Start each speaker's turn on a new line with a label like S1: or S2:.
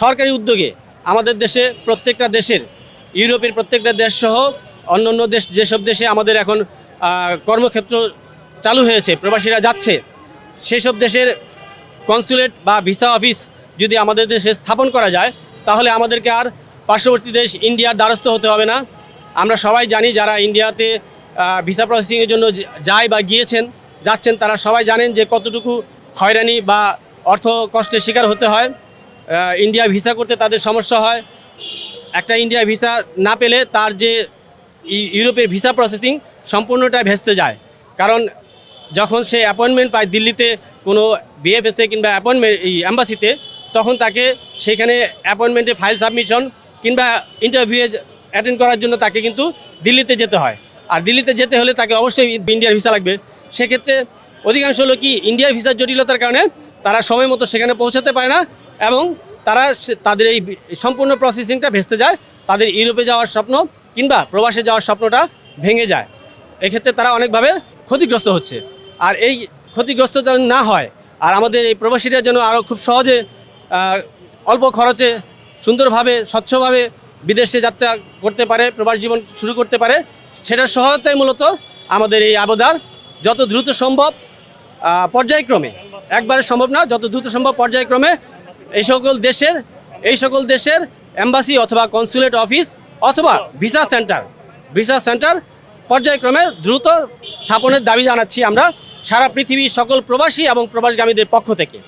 S1: সরকারি উদ্যোগে আমাদের দেশে প্রত্যেকটা দেশের, ইউরোপের প্রত্যেকটা দেশ সহ অন্য অন্য দেশ, যেসব দেশে আমাদের এখন কর্মক্ষেত্র চালু হয়েছে, প্রবাসীরা যাচ্ছে, সেসব দেশের কনসুলেট বা ভিসা অফিস যদি আমাদের দেশে স্থাপন করা যায়, তাহলে আমাদেরকে আর পার্শ্ববর্তী দেশ ইন্ডিয়ার দ্বারস্থ হতে হবে না। আমরা সবাই জানি যারা ইন্ডিয়াতে ভিসা প্রসেসিংয়ের জন্য যায় বা গিয়েছেন, যাচ্ছেন, তারা সবাই জানেন যে কতটুকু হয়রানি বা অর্থ কষ্টের শিকার হতে হয়। ইন্ডিয়া ভিসা করতে তাদের সমস্যা হয়। একটা ইন্ডিয়া ভিসা না পেলে তার যে ইউরোপের ভিসা প্রসেসিং সম্পূর্ণটা ভেস্তে যায়। কারণ যখন সে অ্যাপয়েন্টমেন্ট পায় দিল্লিতে কোনো বিএফএসএ কিংবা অ্যাপয়েন্টমেন্ট এই অ্যাম্বাসিতে তখন তাকে সেখানে অ্যাপয়েন্টমেন্টে ফাইল সাবমিশন কিংবা ইন্টারভিউ অ্যাটেন্ড করার জন্য তাকে কিন্তু দিল্লিতে যেতে হয়। আর দিল্লিতে যেতে হলে তাকে অবশ্যই ইন্ডিয়ার ভিসা লাগবে। সেক্ষেত্রে অধিকাংশ লোকই ইন্ডিয়ার ভিসার জটিলতার কারণে তারা সময় মতো সেখানে পৌঁছাতে পারে না। এবং তারা তাদের এই সম্পূর্ণ প্রসেসিংটা ভেস্তে যায়, তাদের ইউরোপে যাওয়ার স্বপ্ন কিংবা প্রবাসে যাওয়ার স্বপ্নটা ভেঙে যায়। এক্ষেত্রে তারা অনেকভাবে ক্ষতিগ্রস্ত হচ্ছে। আর এই ক্ষতিগ্রস্ত যেন না হয়, আর আমাদের এই প্রবাসীরা যেন আরও খুব সহজে অল্প খরচে সুন্দরভাবে, স্বচ্ছভাবে বিদেশে যাত্রা করতে পারে, প্রবাস জীবন শুরু করতে পারে সেটার সহায়তায় মূলত আমাদের এই আবদার। যত দ্রুত সম্ভব পর্যায়ক্রমে, একবারে সম্ভব না, যত দ্রুত সম্ভব পর্যায়ক্রমে এই সকল দেশের, এই সকল দেশের এম্বাসি অথবা কনসুলেট অফিস অথবা ভিসা সেন্টার ভিসা সেন্টার পর্যায়ক্রমে দ্রুত স্থাপনের দাবি জানাচ্ছি আমরা সারা পৃথিবীর সকল প্রবাসী এবং প্রবাসগামীদের পক্ষ থেকে।